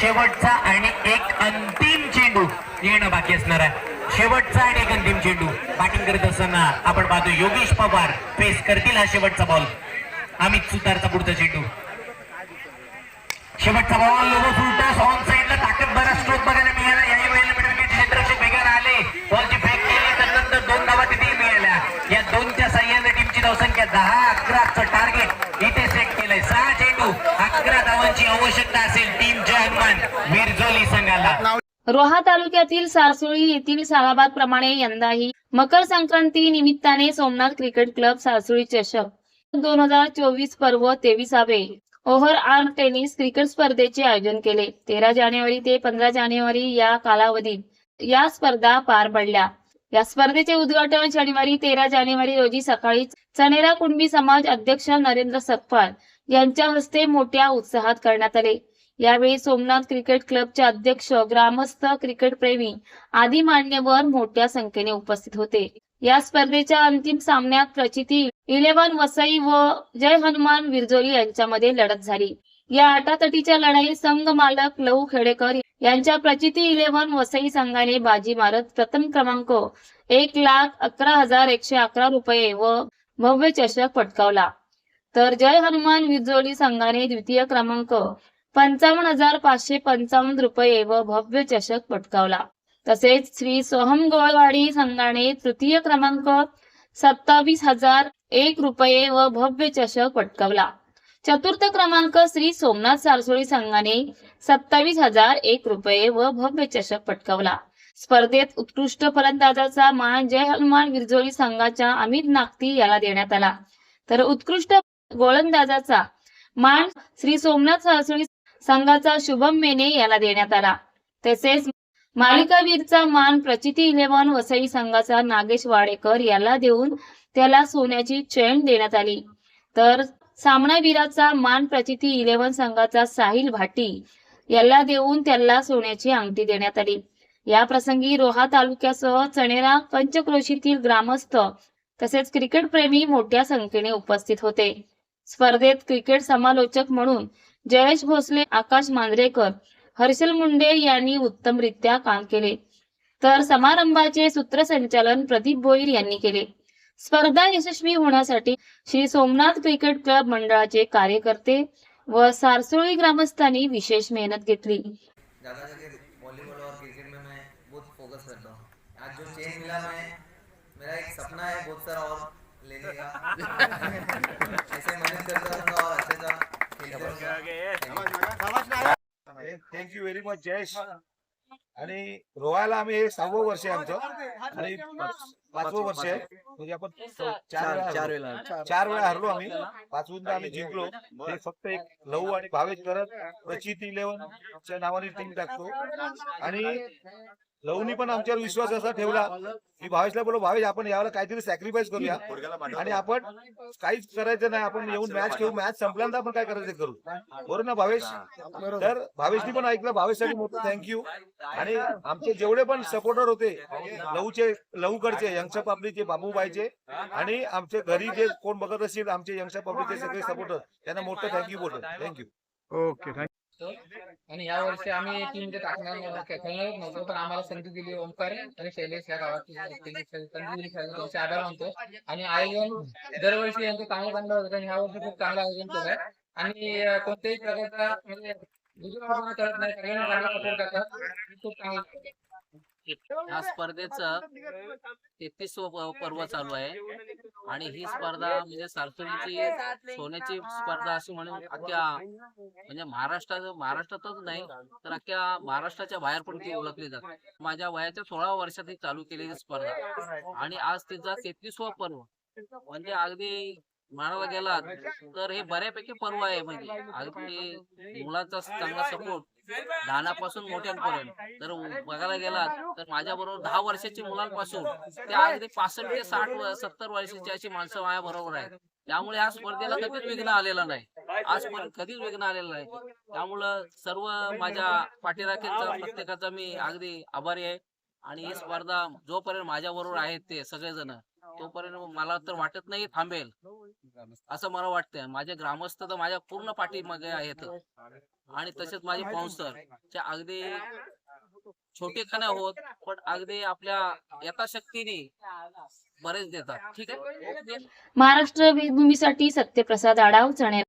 शेवटचा आणि एक अंतिम चेंडू येणं बाकी असणार आहे. शेवटचा आणि एक अंतिम चेंडू बॅटिंग करत असताना आपण पाहतो योगेश पवार फेस करतील हा शेवटचा बॉल अमित सुतारचा पुढचा चेंडू. शेवटचा बॉल लोगो फुलटॉस ऑन साईडला ताकद बरा स्ट्रोक बघायला मिळाला. याही वेळेला मिळवण्याचे क्षेत्रक्षक बेगार आले. बॉलची फेक केली तर नंतर दोन धावा तिथे मिळाल्या. या दोनच्या सह्याने टीमची धावसंख्या दहा अकराचं टार्गेट इथे सेट केलंय. सहा चेंडू अकरा धावांची आवश्यकता असेल टीमची संघाला. रोहा तालुक्यातील सारसुळी येथील सालाबाद प्रमाणे यंदाही मकर संक्रांती निमित्ताने सोमनाथ क्रिकेट क्लब सारसुळी चषक दोन हजार चोवीस पर्व तेविसावे. ओव्हर आर्म टेनिस क्रिकेट स्पर्धेचे आयोजन केले. तेरा जानेवारी ते पंधरा जानेवारी या कालावधीत या स्पर्धा पार पडल्या. या स्पर्धेचे उद्घाटन शनिवारी तेरा जानेवारी रोजी सकाळी चनेरा कुणबी समाज अध्यक्ष नरेंद्र सकपाल यांच्या हस्ते मोठ्या उत्साहात करण्यात आले. यावेळी सोमनाथ क्रिकेट क्लबचे अध्यक्ष ग्रामस्थ क्रिकेट प्रेमी आदी मान्यवर मोठ्या संख्येने उपस्थित होते. या स्पर्धेच्या अंतिम सामन्यात प्रचिती इलेव्हन वसई व जय हनुमान विरजोली यांच्यामध्ये लढत झाली. या आटातटीच्या लढाईत संघ मालक लहू खेडेकर यांच्या प्रचिती इलेव्हन वसई संघाने बाजी मारत प्रथम क्रमांक एक लाख अकरा हजार एकशे अकरा रुपये व भव्य चषक पटकावला. तर जय हनुमान विरजोली संघाने द्वितीय क्रमांक पंचावन्न हजार पाचशे पंचावन्न रुपये व भव्य चषक पटकावला. तसेच श्री सोहम गोळवाडी संघाने तृतीय क्रमांक सत्तावीस हजार एक रुपये व भव्य चषक पटकावला. चतुर्थ क्रमांक श्री सोमनाथ सारसोळी संघाने सत्तावीस हजार एक रुपये व भव्य चषक पटकावला. स्पर्धेत उत्कृष्ट फलंदाजाचा मान जय हनुमान विरजोळी संघाच्या अमित नागती याला देण्यात आला. तर उत्कृष्ट गोलंदाजाचा मान श्री सोमनाथ सारसोळी संघाचा शुभम मेने याला देण्यात आला. तसेच मालिकावीरचा मान प्रचिती इलेव्हन वसई संघाचा नागेश वाडेकर याला देऊन त्याला सोन्याची चेन देण्यात आली. तर सामनावीराचा मान प्रचिती इलेव्हन संघाचा साहिल भाटी याला देऊन त्याला सोन्याची अंगठी देण्यात आली. या प्रसंगी रोहा तालुक्यासह चणेरा पंचक्रोशीतील ग्रामस्थ तसेच क्रिकेट प्रेमी मोठ्या संख्येने उपस्थित होते. स्पर्धेत क्रिकेट समालोचक म्हणून जयेश भोसले आकाश मांजरेकर हर्षल मुंडे यांनी उत्तमरित्या काम केले. तर समारंभाचे सूत्रसंचालन प्रदीप बोईर यांनी केले. स्पर्धा यशस्वी होण्यासाठी श्री सोमनाथ क्रिकेट क्लब मंडळाचे कार्यकर्ते व सारसोळी ग्रामस्थांनी विशेष मेहनत घेतली. वॉलीबॉल और क्रिकेट में मैं बहुत फोकस करता हूँ। आज जो चेन मिला मैं मेरा एक सपना है बहुत सारा और लेने का। थँक्यू व्हेरी मच जयेश आणि रोहायला आम्ही हे सहावं वर्ष आहे आमचं. आणि पाच- पाचवं वर्ष आहे. म्हणजे आपण चार वेळा चार हरलो. वेळा चार वेळा हरलो आम्ही. पाचवींदा आम्ही जिंकलो. ते फक्त एक लहू आणि भावेश करत प्रचित इलेव्हन च्या नावाने टीम टाकतो. आणि लहूनी पण आमच्यावर विश्वास असा ठेवला. की भावेशला बोलो भावेश आपण यावेळेला काहीतरी सॅक्रिफाईस करूया. आणि आपण काहीच करायचं नाही आपण येऊन मॅच खेळू मॅच संपल्यानंतर आपण काय करायचं करू? बरोबर ना भावेश? तर भावेशनी पण ऐकलं भावेशसाठी मोठं थँक्यू आणि आमचे जेवढे पण सपोर्टर होते लहूचे लहूकडचे यंगस्टर पब्लिकचे बाबूबाईचे आणि आमचे घरी जे कोण बघत असतील आमचे यंगस्टर पब्लिकचे सगळे सपोर्टर त्यांना मोठं थँक्यू बोलतो थँक्यू ओके आणि या वर्षी आम्ही टीम म्हणजे टाकणार खेळणार नव्हतो पण आम्हाला संधी दिली ओमकार आणि शैलेश या गावाची संधी दिली आभार मानतो. आणि आयोजन दरवर्षी यांचं चांगलं चांगलं होतं आणि ह्या वर्षी खूप चांगलं आयोजन केलंय आणि कोणत्याही प्रकारचा म्हणजे करत नाही सगळ्यांना खूप चांगलं. या स्पर्धेचं तेहतीसवं पर्व चालू आहे. आणि ही स्पर्धा म्हणजे सारसोलीची सोन्याची स्पर्धा अशी म्हणून अख्ख्या म्हणजे महाराष्ट्रात महाराष्ट्रातच नाही तर अख्ख्या महाराष्ट्राच्या बाहेर पण ती ओळखली जाते. माझ्या वयाच्या सोळा वर्षात ही चालू केलेली स्पर्धा. आणि आज तिचा तेहतीसवा पर्व. म्हणजे अगदी म्हणायला गेला तर हे बऱ्यापैकी पर्व आहे म्हणजे अगदी मुलाचा चांगला सपोर्ट लहानापासून मोठ्यांपर्यंत तर बघायला गेला तर माझ्या बरोबर दहा वर्षाची मुलांपासून ते अगदी पासष्ट ते साठ व- सत्तर वर्षाची अशी माणसं माझ्या बरोबर आहेत त्यामुळे या स्पर्धेला कधीच विघ्न आलेलं नाही आजपर्यंत कधीच विघ्न आलेलं नाही त्यामुळं सर्व माझ्या पाठीराख्यांचा प्रत्येकाचा मी अगदी आभारी आहे आणि ही स्पर्धा जोपर्यंत माझ्या बरोबर आहेत ते सगळेजण तोपर्यंत मला तर वाटत नाही थांबेल. असं मला वाटतंय. माझे ग्रामस्थ तर माझ्या पूर्ण पाठीमागे आहेत. आणि तसेच माझे पाऊसर अगदी छोटे का नाही होत पण अगदी आपल्या यथाशक्तीने बरेच देतात. ठीक आहे? महाराष्ट्र वेदभूमीसाठी सत्यप्रसाद आडाव चणे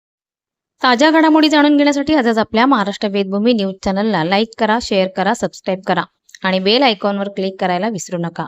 ताज्या घडामोडी जाणून घेण्यासाठी आजच आपल्या महाराष्ट्र वेदभूमी न्यूज चॅनलला लाईक करा शेअर करा सबस्क्राईब करा आणि बेल आयकॉनवर क्लिक करायला विसरू नका.